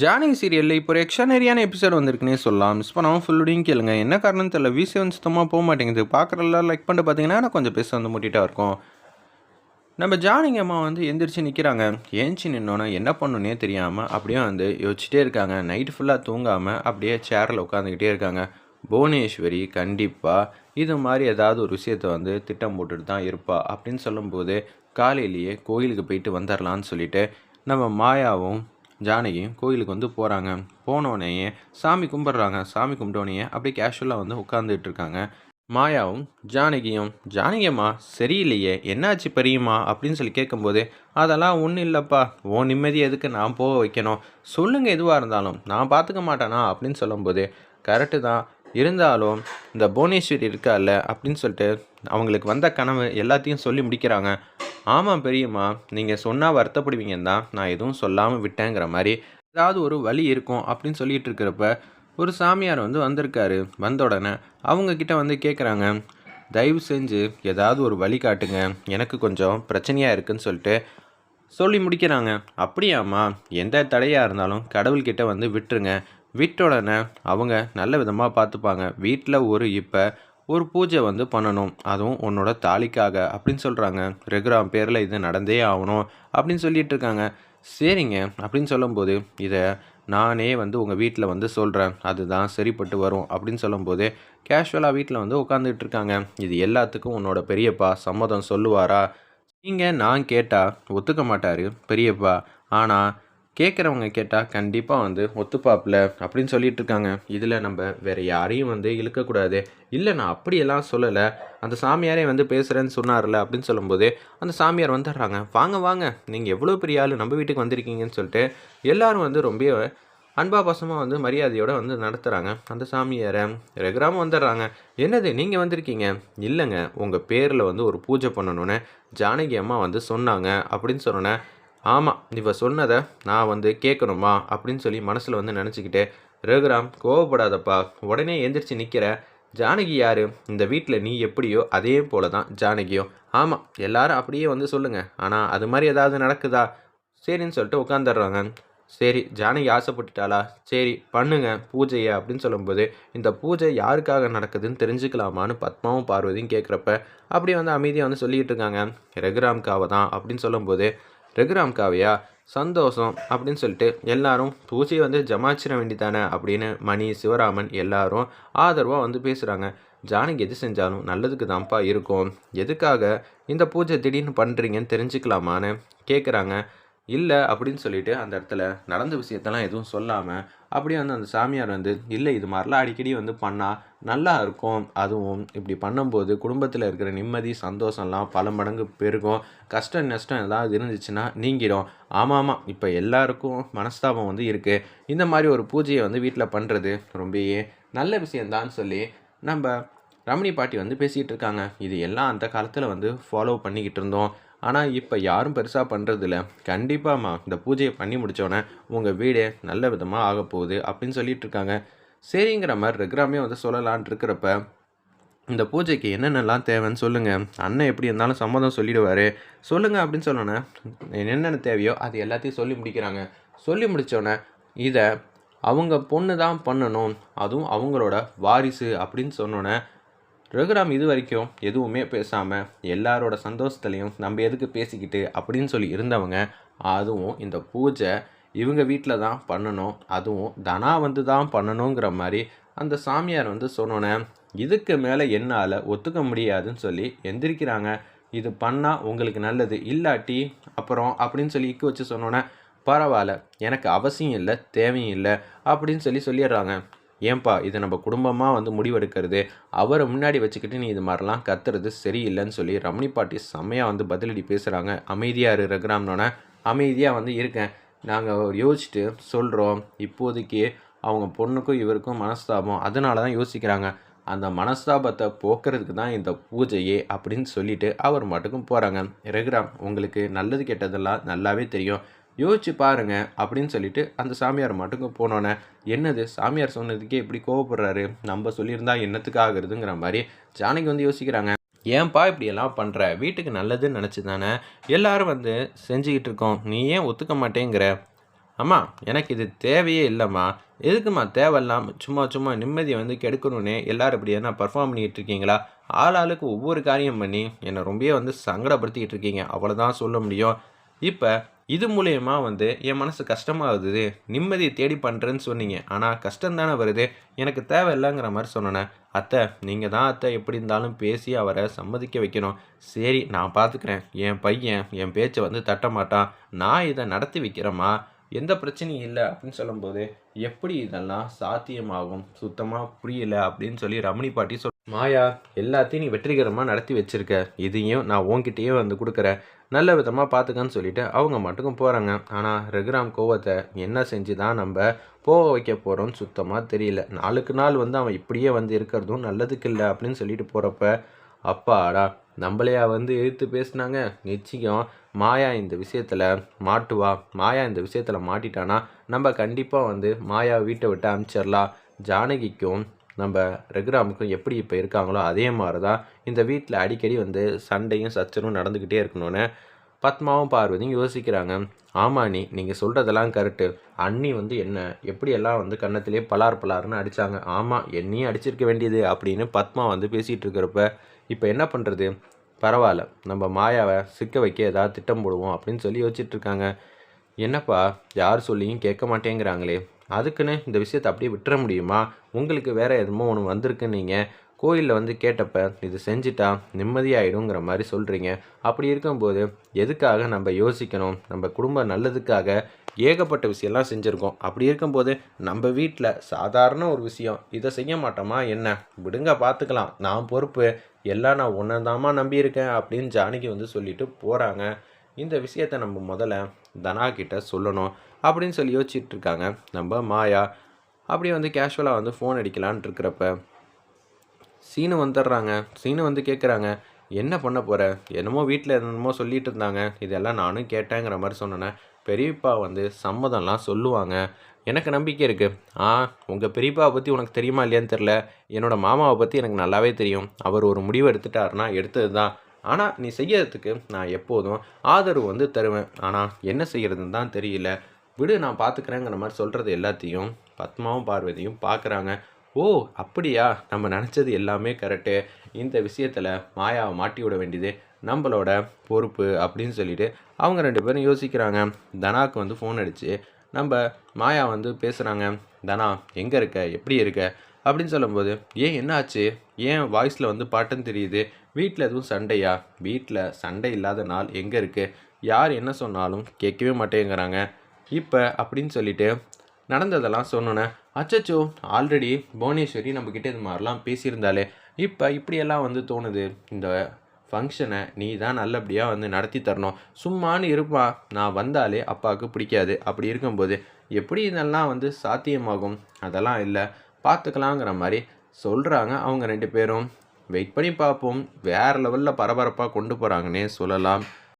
Johnny சீரியலில் இப்போ ஒரு எக்ஸ்ட்ரானரியான எபிசோட் வந்திருக்குன்னே சொல்லலாம். மிஸ் பண்ணாமல் ஃபுல்லுடையும் கேளுங்க. என்ன காரணம் தெரியல. வி செவன் சுத்தமாக போக மாட்டேங்குது. பார்க்குறலாம் லைக் பண்ணிட்டு பார்த்தீங்கன்னா கொஞ்சம் பேச வந்து முட்டிட்டா இருக்கும். நம்ம ஜானிங்க அம்மா வந்து எந்திரிச்சு நிற்கிறாங்க ஏஞ்சி நின்னோன்னா என்ன பண்ணுன்னே தெரியாமல் அப்படியே வந்து யோசிச்சுட்டே இருக்காங்க. நைட் ஃபுல்லாக தூங்காமல் அப்படியே சேரில் உட்காந்துக்கிட்டே இருக்காங்க. புவனேஸ்வரி கண்டிப்பாக இது மாதிரி ஏதாவது ஒரு விஷயத்தை வந்து திட்டம் போட்டுட்டு தான் இருப்பா அப்படின்னு சொல்லும்போது காலையிலேயே கோயிலுக்கு போயிட்டு வந்துடலான்னு சொல்லிட்டு நம்ம மாயாவும் ஜானகியும் கோயிலுக்கு வந்து போகிறாங்க போனோடனேயே சாமி கும்பிட்றாங்க. சாமி கும்பிட்டோடனே அப்படியே கேஷுவலாக வந்து உட்காந்துட்டு இருக்காங்க. மாயாவும் ஜானகியும் ஜானகியம்மா சரியில்லையே. என்னாச்சு பெரியம்மா? அப்படின்னு சொல்லி கேட்கும்போது அதெல்லாம் ஒன்றும் இல்லைப்பா. உன் நிம்மதி எதுக்கு நான் போக வைக்கணும்? சொல்லுங்கள் எதுவாக இருந்தாலும். நான் பார்த்துக்க மாட்டேனா? அப்படின்னு சொல்லும்போது கரெக்டு தான். இருந்தாலும் இந்த புவனேஸ்வரி இருக்கால்ல அப்படின்னு சொல்லிட்டு அவங்களுக்கு வந்த கனவு எல்லாத்தையும் சொல்லி முடிக்கிறாங்க. ஆமாம் பெரியம்மா நீங்கள் சொன்னால் வருத்தப்படுவீங்கன்னு தான் நான் எதுவும் சொல்லாமல் விட்டேங்கிற மாதிரி ஏதாவது ஒரு வழி இருக்கும் அப்படின்னு சொல்லிட்டு இருக்கிறப்ப ஒரு சாமியார் வந்து வந்திருக்காரு. வந்த உடனே அவங்கக்கிட்ட வந்து கேட்குறாங்க தயவு செஞ்சு ஏதாவது ஒரு வழி காட்டுங்க. எனக்கு கொஞ்சம் பிரச்சனையாக இருக்குன்னு சொல்லிட்டு சொல்லி முடிக்கிறாங்க. அப்படியாம்மா எந்த தடையாக இருந்தாலும் கடவுள்கிட்ட வந்து விட்டுருங்க. விட்டோடனே அவங்க நல்ல விதமாக பார்த்துப்பாங்க. வீட்டில் ஒரு இப்போ ஒரு பூஜை வந்து பண்ணணும். அதுவும் உன்னோட தாலிக்காக அப்படின்னு சொல்கிறாங்க ரெகுராம் பேரில் இது நடந்தே ஆகணும் அப்படின்னு சொல்லிட்டு இருக்காங்க. சரிங்க அப்படின்னு சொல்லும்போது இதை நானே வந்து உங்கள் வீட்டில் வந்து சொல்கிறேன் அதுதான் சரிப்பட்டு வரும் அப்படின்னு சொல்லும்போது கேஷுவலாக வீட்டில் வந்து உட்காந்துட்டு இருக்காங்க. இது எல்லாத்துக்கும் உன்னோட பெரியப்பா சம்மதம் சொல்லுவாரா? நீங்கள் நான் கேட்டால் ஒத்துக்க மாட்டார் பெரியப்பா. ஆனால் கேட்குறவங்க கேட்டால் கண்டிப்பாக வந்து ஒத்துப்பாப்பில் அப்படின்னு சொல்லிட்டு இருக்காங்க. இதில் நம்ம வேறு யாரையும் வந்து இழுக்கக்கூடாது இல்லை நான் அப்படியெல்லாம் சொல்லலை. அந்த சாமியாரே வந்து பேசுகிறேன்னு சொன்னார்ல அப்படின்னு சொல்லும்போது அந்த சாமியார் வந்துடுறாங்க. வாங்க வாங்க. நீங்கள் எவ்வளோ பெரிய ஆள்? நம்ம வீட்டுக்கு வந்திருக்கீங்கன்னு சொல்லிட்டு எல்லோரும் வந்து ரொம்ப அன்பா பாசமாக வந்து மரியாதையோடு வந்து நடத்துகிறாங்க அந்த சாமியாரை ரெகுராமல் வந்துடுறாங்க. என்னது நீங்கள் வந்திருக்கீங்க? இல்லைங்க உங்கள் பேரில் வந்து ஒரு பூஜை பண்ணணும்னு ஜானகி அம்மா வந்து சொன்னாங்க அப்படின்னு சொன்னோன்னே ஆமாம் இவ சொன்னதை நான் வந்து கேட்கணுமா அப்படின்னு சொல்லி மனசில் வந்து நினச்சிக்கிட்டு ரகுராம் கோவப்படாதப்பா. உடனே எந்திரிச்சு நிற்கிற ஜானகி யார்? இந்த வீட்டில் நீ எப்படியோ அதே போல தான் ஜானகியோ ஆமாம் எல்லாரும் அப்படியே வந்து சொல்லுங்கள் ஆனால் அது மாதிரி ஏதாவது நடக்குதா? சரின்னு சொல்லிட்டு உட்காந்துடுறாங்க. சரி ஜானகி ஆசைப்பட்டுட்டாளா? சரி பண்ணுங்க பூஜையை. அப்படின்னு சொல்லும்போது இந்த பூஜை யாருக்காக நடக்குதுன்னு தெரிஞ்சுக்கலாமான்னு பத்மாவும் பார்வதியும் கேட்குறப்ப அப்படியே வந்து அமைதியாக வந்து சொல்லிக்கிட்டு இருக்காங்க. ரகுராம்காவை தான் அப்படின்னு சொல்லும்போது ரகுராம் காவியா சந்தோஷம் அப்படின்னு சொல்லிட்டு எல்லாரும் பூஜையை வந்து ஜமாச்சிட வேண்டிதானே அப்படின்னு மணி சிவராமன் எல்லாரும் ஆதரவாக வந்து பேசுகிறாங்க ஜானகி எது செஞ்சாலும் நல்லதுக்கு தான்ப்பா இருக்கும். எதுக்காக இந்த பூஜை திடீர்னு பண்ணுறீங்கன்னு தெரிஞ்சுக்கலாமான்னு கேட்குறாங்க இல்லை அப்படின்னு சொல்லிட்டு அந்த இடத்துல நடந்த விஷயத்தெல்லாம் எதுவும் சொல்லாமல் அப்படியே வந்து அந்த சாமியார் வந்து இல்லை இது மாதிரிலாம் அடிக்கடி வந்து பண்ணால் நல்லா இருக்கும். அதுவும் இப்படி பண்ணும்போது குடும்பத்தில் இருக்கிற நிம்மதி சந்தோஷம்லாம் பல மடங்கு பெருகும். கஷ்டம் நஷ்டம் ஏதாவது இருந்துச்சுன்னா நீங்கிடும். ஆமாம் ஆமாம் இப்போ எல்லாருக்கும் மனஸ்தாபம் வந்து இருக்குது இந்த மாதிரி ஒரு பூஜையை வந்து வீட்டில் பண்ணுறது ரொம்பவே நல்ல விஷயந்தான்னு சொல்லி நம்ம ரமணி பாட்டி வந்து பேசிகிட்டு இருக்காங்க இது எல்லாம் அந்த காலத்தில் வந்து ஃபாலோ பண்ணிக்கிட்டு இருந்தோம். ஆனால் இப்போ யாரும் பெருசாக பண்ணுறதில்ல கண்டிப்பாம்மா இந்த பூஜையை பண்ணி முடித்தோடனே உங்கள் வீடே நல்ல விதமாக ஆக போகுது அப்படின்னு சொல்லிட்டு இருக்காங்க சரிங்கிற மாதிரி ரெகுராமே வந்து சொல்லலான் இருக்கிறப்ப இந்த பூஜைக்கு என்னென்னலாம் தேவைன்னு சொல்லுங்கள் அண்ணன் எப்படி இருந்தாலும் சம்மதம் சொல்லிடுவார். சொல்லுங்கள் அப்படின்னு சொன்னோன்னே என்னென்ன தேவையோ அது எல்லாத்தையும் சொல்லி முடிக்கிறாங்க. சொல்லி முடித்தோடனே இதை அவங்க பொண்ணு தான் பண்ணணும். அதுவும் அவங்களோட வாரிசு அப்படின்னு சொன்னோன்னே ரகுராம் இது வரைக்கும் எதுவுமே பேசாமல் எல்லாரோட சந்தோஷத்துலையும் நம்ம எதுக்கு பேசிக்கிட்டு அப்படின்னு சொல்லி இருந்தவங்க அதுவும் இந்த பூஜை இவங்க வீட்டில் தான் பண்ணணும் அதுவும் தனா வந்து தான் பண்ணணுங்கிற மாதிரி அந்த சாமியார் வந்து சொன்னோன்னே இதுக்கு மேலே என்னால் ஒத்துக்க முடியாதுன்னு சொல்லி எந்திரிக்கிறாங்க. இது பண்ணால் உங்களுக்கு நல்லது. இல்லாட்டி அப்புறம் அப்படின்னு சொல்லி இக்கு வச்சு சொன்னோன்னே பரவாயில்ல. எனக்கு அவசியம் இல்லை தேவையும் இல்லை அப்படின்னு சொல்லி சொல்லிடுறாங்க. ஏன்பா இது நம்ம குடும்பமாக வந்து முடிவெடுக்கிறது? அவரை முன்னாடி வச்சுக்கிட்டு நீ இது மாதிரிலாம் கத்துறது சரியில்லைன்னு சொல்லி ரமணி பாட்டி செம்மையாக வந்து பதிலடி பேசுகிறாங்க அமைதியாக இரு ரகுராம்னோட அமைதியாக வந்து இருக்கேன். நாங்கள் யோசிச்சுட்டு சொல்கிறோம் இப்போதைக்கு அவங்க பொண்ணுக்கும் இவருக்கும் மனஸ்தாபம். அதனால தான் யோசிக்கிறாங்க. அந்த மனஸ்தாபத்தை போக்குறதுக்கு தான் இந்த பூஜையே அப்படின்னு சொல்லிட்டு அவர் மட்டுக்கும் போகிறாங்க ரகுராம் உங்களுக்கு நல்லது கெட்டதெல்லாம் நல்லாவே தெரியும். யோசிச்சு பாருங்க அப்படின்னு சொல்லிட்டு அந்த சாமியார் மட்டும் போனோன்னே என்னது? சாமியார் சொன்னதுக்கே இப்படி கோவப்படுறாரு? நம்ம சொல்லியிருந்தா என்னத்துக்கு ஆகுறதுங்கிற மாதிரி ஜானகி வந்து யோசிக்கிறாங்க. ஏன்பா இப்படியெல்லாம் பண்ணுற வீட்டுக்கு நல்லதுன்னு நினச்சி தானே எல்லோரும் வந்து செஞ்சுக்கிட்டு இருக்கோம் நீ ஏன் ஒத்துக்க மாட்டேங்கிற? அம்மா எனக்கு இது தேவையே இல்லைம்மா. எதுக்கும்மா தேவையில்லாம சும்மா சும்மா நிம்மதியை வந்து கெடுக்கணுன்னே எல்லோரும் இப்படி என்ன பர்ஃபார்ம் பண்ணிக்கிட்டு இருக்கீங்களா ஆள் ஆளுக்கு ஒவ்வொரு காரியம் பண்ணி என்னை ரொம்பவே வந்து சங்கடப்படுத்திக்கிட்டு இருக்கீங்க அவ்வளோதான் சொல்ல முடியும். இப்போ இது மூலயமா வந்து என் மனசு கஷ்டமாகுது நிம்மதியை தேடி பண்ணுறேன்னு சொன்னீங்க. ஆனால் கஷ்டம் தானே வருது? எனக்கு தேவையில்லைங்கிற மாதிரி சொன்னேன். அத்தை நீங்கள் தான் அத்தை எப்படி இருந்தாலும் பேசி அவரை சம்மதிக்க வைக்கணும். சரி நான் பார்த்துக்கிறேன் என் பையன் என் பேச்சை வந்து தட்ட மாட்டான். நான் இதை நடத்தி வைக்கிறேம்மா. எந்த பிரச்சனையும் இல்லை அப்படின்னு சொல்லும்போது எப்படி இதெல்லாம் சாத்தியமாகும்? சுத்தமாக புரியல அப்படின்னு சொல்லி ரமணி பாட்டி சொல் மாயா எல்லாத்தையும் நீ வெற்றிகரமாக நடத்தி வச்சிருக்க. இதையும் நான் உன்கிட்டயே வந்து கொடுக்குறேன். நல்ல விதமாக பார்த்துக்கன்னு சொல்லிட்டு அவங்க மட்டுக்கும் போகிறாங்க ஆனால் ரகுராம் கோவத்தை என்ன செஞ்சு தான் நம்ம போக வைக்க போகிறோம்னு சுத்தமாக தெரியல. நாளுக்கு நாள் வந்து அவன் இப்படியே வந்து இருக்கிறதும் நல்லதுக்கு இல்லை அப்படின்னு சொல்லிட்டு போகிறப்ப அப்பாடா நம்மளையா வந்து எழுத்து பேசினாங்க? நிச்சயம். மாயா இந்த விஷயத்தில் மாட்டுவா? மாயா இந்த விஷயத்தில் மாட்டிட்டானா? நம்ம கண்டிப்பாக வந்து மாயா வீட்டை விட்டு அனுப்பிச்சிடலாம் ஜானகிக்கும் நம்ம ரகுராமுக்கும் எப்படி இப்போ இருக்காங்களோ அதே மாதிரி தான் இந்த வீட்டில் அடிக்கடி வந்து சண்டையும் சச்சரும் நடந்துக்கிட்டே இருக்கணும்னு பத்மாவும் பார்வதியும் யோசிக்கிறாங்க. ஆமா நீ நீங்கள் சொல்கிறதெல்லாம் கரெக்டு அண்ணி வந்து என்ன எப்படியெல்லாம் வந்து கன்னத்திலே பலார் பலார்னு அடித்தாங்க ஆமாம் என்னையும் அடிச்சிருக்க வேண்டியது அப்படின்னு பத்மா வந்து பேசிகிட்டு இருக்கிறப்ப இப்போ என்ன பண்ணுறது பரவாயில்ல நம்ம மாயாவை சிக்க வைக்க ஏதாவது திட்டம் போடுவோம் அப்படின்னு சொல்லி யோசிச்சுட்ருக்காங்க என்னப்பா யார் சொல்லியும் கேட்க மாட்டேங்கிறாங்களே. அதுக்குன்னு இந்த விஷயத்தை அப்படியே விட்டுற முடியுமா? உங்களுக்கு வேறு எதுமோ ஒன்று வந்திருக்குன்னு நீங்கள் கோயிலில் வந்து கேட்டப்ப இது செஞ்சிட்டா நிம்மதியாயிடுங்கிற மாதிரி சொல்கிறீங்க அப்படி இருக்கும்போது எதுக்காக நம்ம யோசிக்கணும்? நம்ம குடும்ப நல்லதுக்காக ஏகப்பட்ட விஷயம்லாம் செஞ்சுருக்கோம். அப்படி இருக்கும்போது நம்ம வீட்டில் சாதாரண ஒரு விஷயம் இதை செய்ய மாட்டோமா என்ன? விடுங்க பார்த்துக்கலாம் நான் பொறுப்பு எல்லாம் நான் ஒன்றதாமா நம்பியிருக்கேன் அப்படின்னு ஜானகி வந்து சொல்லிட்டு போகிறாங்க இந்த விஷயத்தை நம்ம முதல்ல தனா கிட்ட சொல்லணும் அப்படின்னு சொல்லி யோசிச்சுட்டு இருக்காங்க. நம்ம மாயா அப்படியே வந்து கேஷுவலாக வந்து ஃபோன் அடிக்கலான்ட்டு இருக்கிறப்ப சீனு வந்துடுறாங்க. சீனு வந்து கேட்குறாங்க என்ன பண்ண போகிற என்னமோ வீட்டில் என்னமோ சொல்லிட்டு இருந்தாங்க. இதெல்லாம் நானும் கேட்டேங்கிற மாதிரி சொன்னேன் பெரியப்பா வந்து சம்மதம்லாம் சொல்லுவாங்க. எனக்கு நம்பிக்கை இருக்குது ஆ உங்கள் பெரியப்பாவை பற்றி உனக்கு தெரியுமா இல்லையான்னு தெரில என்னோடய மாமாவை பற்றி எனக்கு நல்லாவே தெரியும். அவர் ஒரு முடிவு எடுத்துட்டாருன்னா எடுத்தது தான் ஆனால் நீ செய்யறதுக்கு நான் எப்போதும் ஆதரவு வந்து தருவேன். ஆனால் என்ன செய்யறதுன்னு தான் தெரியல. விடு நான் பார்த்துக்கிறேங்கிற மாதிரி சொல்கிறது எல்லாத்தையும் பத்மாவும் பார்வதியும் பார்க்குறாங்க ஓ அப்படியா? நம்ம நினச்சது எல்லாமே கரெக்டு இந்த விஷயத்தில் மாயாவை மாட்டி விட வேண்டியது நம்மளோட பொறுப்பு அப்படின்னு சொல்லிட்டு அவங்க ரெண்டு பேரும் யோசிக்கிறாங்க. தனாக்கு வந்து ஃபோன் அடித்து நம்ம மாயா வந்து பேசுகிறாங்க தனா எங்கே இருக்க? எப்படி இருக்க? அப்படின்னு சொல்லும்போது ஏன் என்ன ஆச்சு ஏன் வாய்ஸில் வந்து பாட்டுன்னு தெரியுது? வீட்டில் எதுவும் சண்டையா? வீட்டில் சண்டை இல்லாத நாள் எங்கே இருக்குது யார் என்ன சொன்னாலும் கேட்கவே மாட்டேங்கிறாங்க. இப்போ அப்படின்னு சொல்லிட்டு நடந்ததெல்லாம் சொன்னோன்னே அச்சச்சோ ஆல்ரெடி புவனேஸ்வரி நம்மக்கிட்ட இது மாதிரிலாம் பேசியிருந்தாலே இப்போ இப்படியெல்லாம் வந்து தோணுது. இந்த ஃபங்க்ஷனை நீ தான் நல்லபடியாக வந்து நடத்தி தரணும். சும்மான்னு இருப்பா. நான் வந்தாலே அப்பாவுக்கு பிடிக்காது. அப்படி இருக்கும்போது எப்படி இதெல்லாம் வந்து சாத்தியமாகும்? அதெல்லாம் இல்லை. பார்த்துக்கலாங்கிற மாதிரி சொல்கிறாங்க அவங்க ரெண்டு பேரும். வெயிட் பண்ணி பார்ப்போம். வேறு லெவலில் பரபரப்பாக கொண்டு போகிறாங்கன்னே சொல்லலாம்.